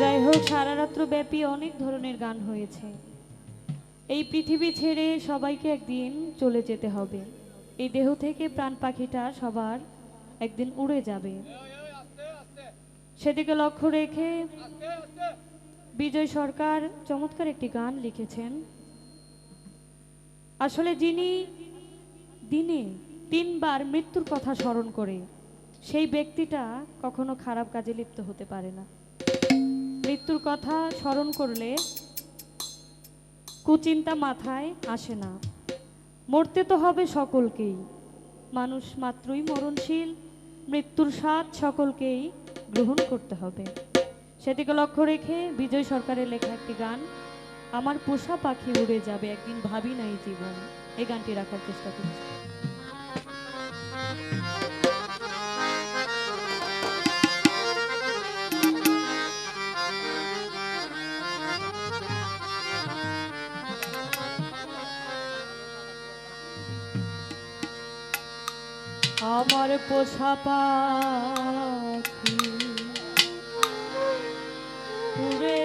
যাই হোক সারা রাত্র ব্যাপী অনেক ধরনের গান হয়েছে। এই পৃথিবী ছেড়ে সবাইকে একদিন চলে যেতে হবে। এই দেহ থেকে প্রাণ পাখিটা সবার একদিন উড়ে যাবে। সেদিকে লক্ষ্য রেখে বিজয় সরকার চমৎকার একটি গান লিখেছেন। আসলে যিনি দিনে তিনবার মৃত্যুর কথা স্মরণ করে, সেই ব্যক্তিটা কখনো খারাপ কাজে লিপ্ত হতে পারে না। মৃত্যুর কথা স্মরণ করলে কুচিন্তা মাথায় আসে না। মরতে তো হবে সকলকেই। মানুষ মাত্রই মরণশীল, মৃত্যুর স্বাদ সকলকেই গ্রহণ করতে হবে। সেদিকে লক্ষ্য রেখে বিজয় সরকারের লেখা একটি গান, আমার পোষা পাখি উড়ে যাবে, একদিন ভাবি নাই জীবন। এই গানটি রাখার চেষ্টা করছি। পোষা পাখি উড়ে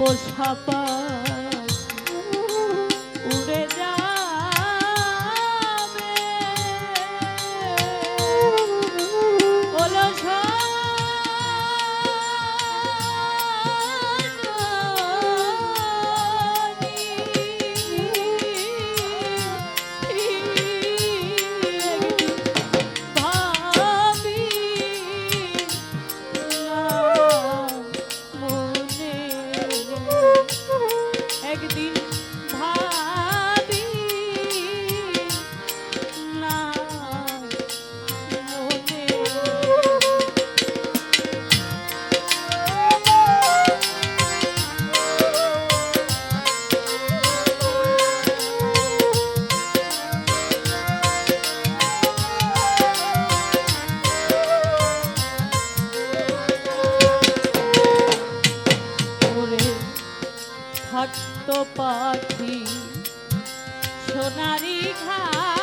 পোষা পাখি থাকতো পাখি। সোনারি ঘাটা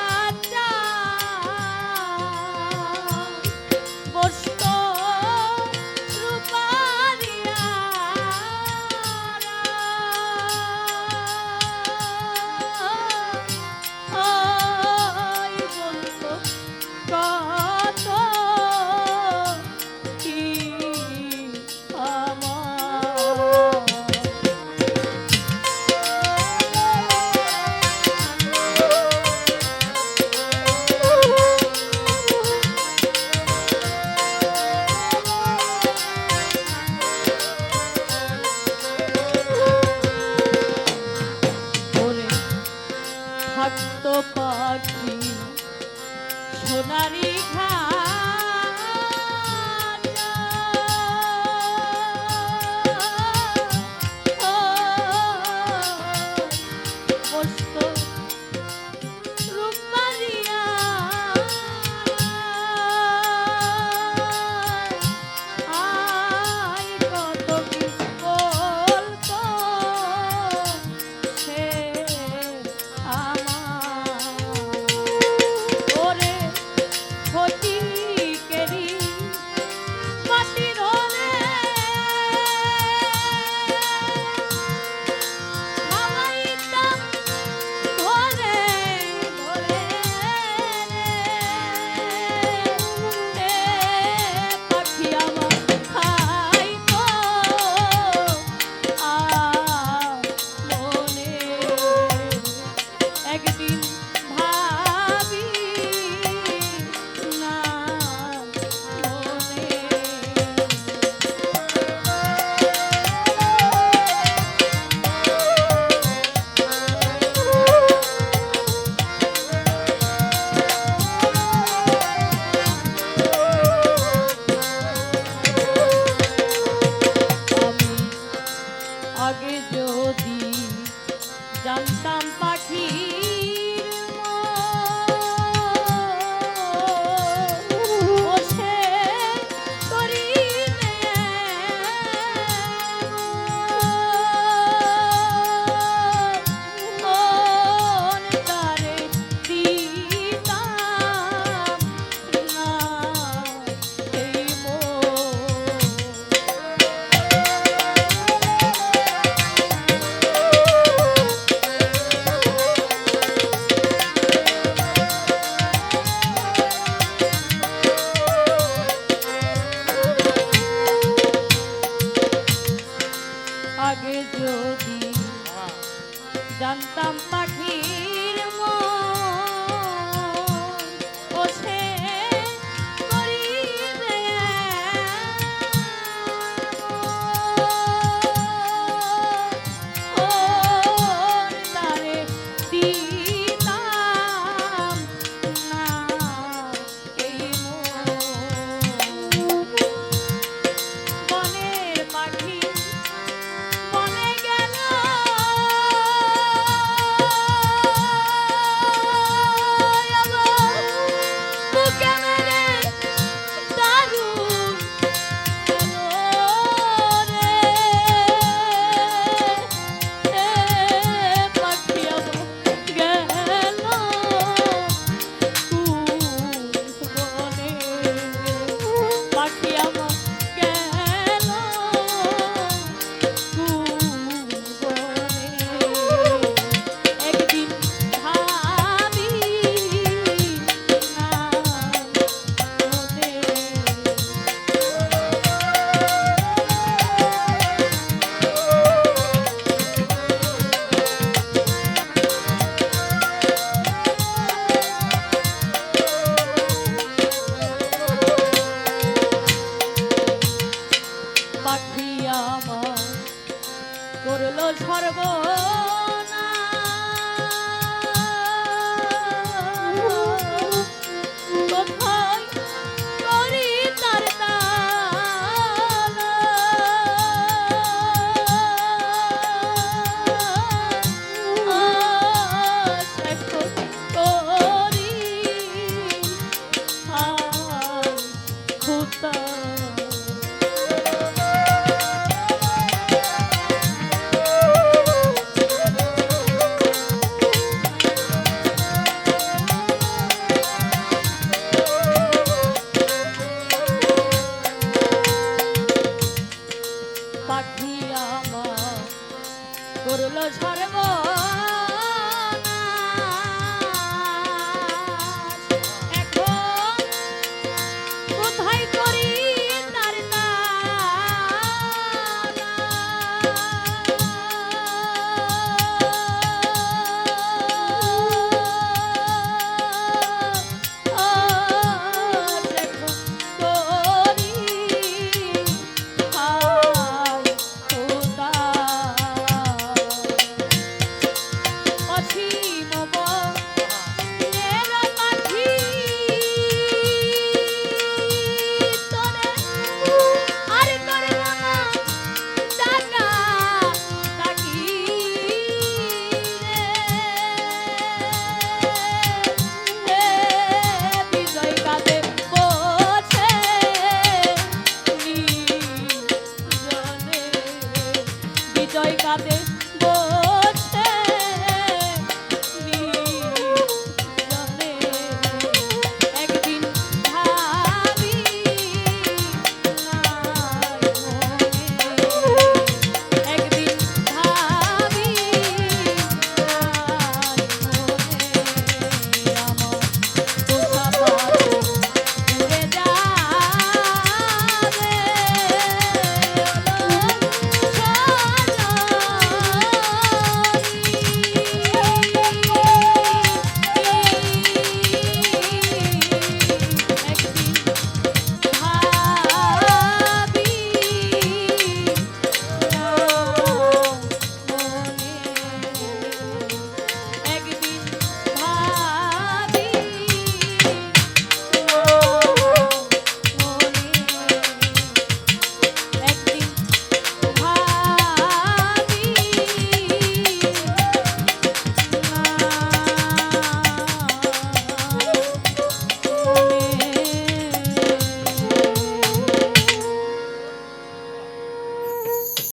সর্ব